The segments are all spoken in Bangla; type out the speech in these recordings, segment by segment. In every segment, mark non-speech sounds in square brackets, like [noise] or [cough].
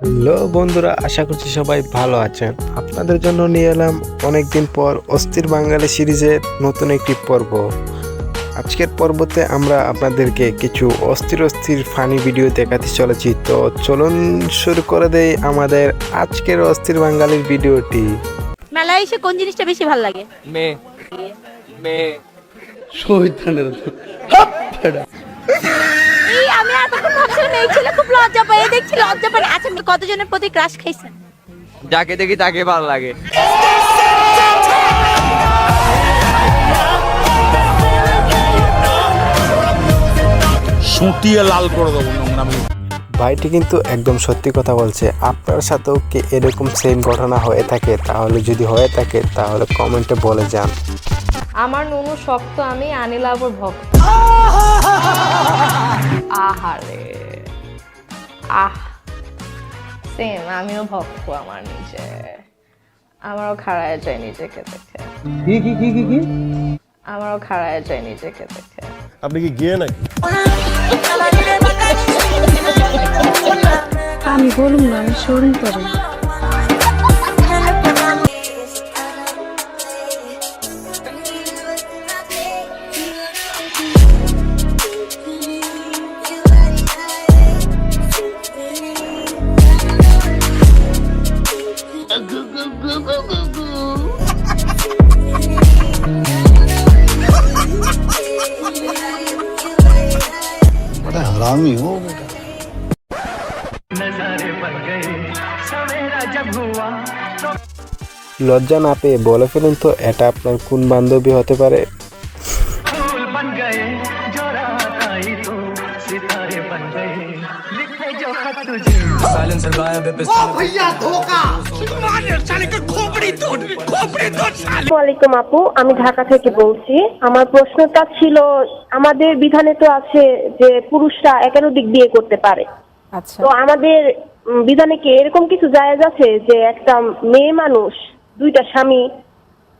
হ্যালো বন্ধুরা আশা করছি সবাই ভালো আছেন। আপনাদের জন্য নিয়ে এলাম অনেকদিন পর অস্থির বাঙালি সিরিজের নতুন একটি পর্ব। আজকের পর্বতে আমরা আপনাদেরকে কিছু অস্থির অস্থির ফানি ভিডিও দেখাতে চলেছি। তো চলুন শুরু করে দেই আমাদের আজকের অস্থির বাঙালির ভিডিওটি মেলায় এসে কোন জিনিসটা বেশি ভালো লাগে? মেয়ে মেয়ে শহীদানের এই আমি এতক্ষণ ভাবছিলাম এই ছেলে লজ্জা এই দেখছি লজ্জা। আচ্ছা আপনি কতজনের প্রতি ক্রাশ খাইছেন? যাকে দেখি তাকে ভালো লাগে। সুটিয়ে লাল করে দেবো নোংরামি ভাইটি কিন্তু একদম সত্যি কথা বলছে। আপনার সাথেও কি এরকম সেম ঘটনা হয়ে থাকে? তাহলে যদি হয়ে থাকে তাহলে কমেন্টে বলে যান। আমার নুনু শক্ত আমি আনিলাবর ভক্ত। আহারে। আহ সেম আমিও ভক্ত আমার নিজে। আমারও খাড়ায় যায় নিজেকে দেখে। কি কি কি কি কি? আমারও খাড়ায় যায় নিজেকে দেখে। আপনি কি গিয়ে নাকি? আমি বলুন না আমি শোরুম করি। লজ্জা না পেয়ে বলে ফেলুন তো এটা আপনার কোন বান্ধবী হতে পারে? আসসালামাইকুম আপু আমি ঢাকা থেকে বলছি আমার প্রশ্নটা ছিল আমাদের বিধানে তো আছে যে পুরুষরা একাধিক বিয়ে করতে পারে। আচ্ছা। তো আমাদের বিধানে কি এরকম কিছু জায়েজ আছে যে একটা মেয়ে মানুষ দুইটা স্বামী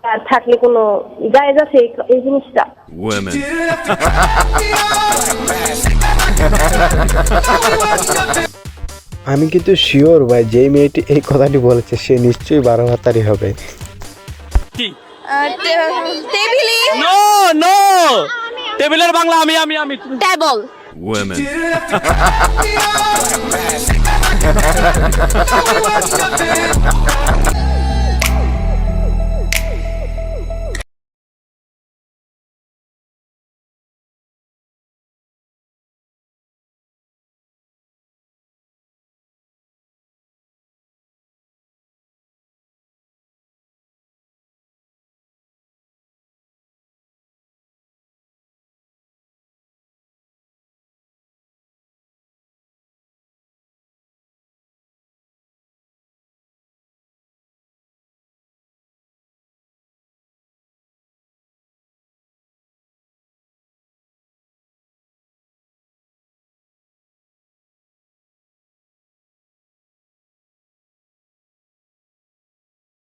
আর থাকলে কোনো জায়েজ আছে এই জিনিসটা? [laughs] [laughs] আমি কিন্তু শিওর ভাই যেই মেয়েটি এই কথাটি বলেছে সে নিশ্চয়ই বারো হাতারি হবে। টেবিলি? নো নো টেবিলের বাংলা আমি আমি আমি টেবল [laughs]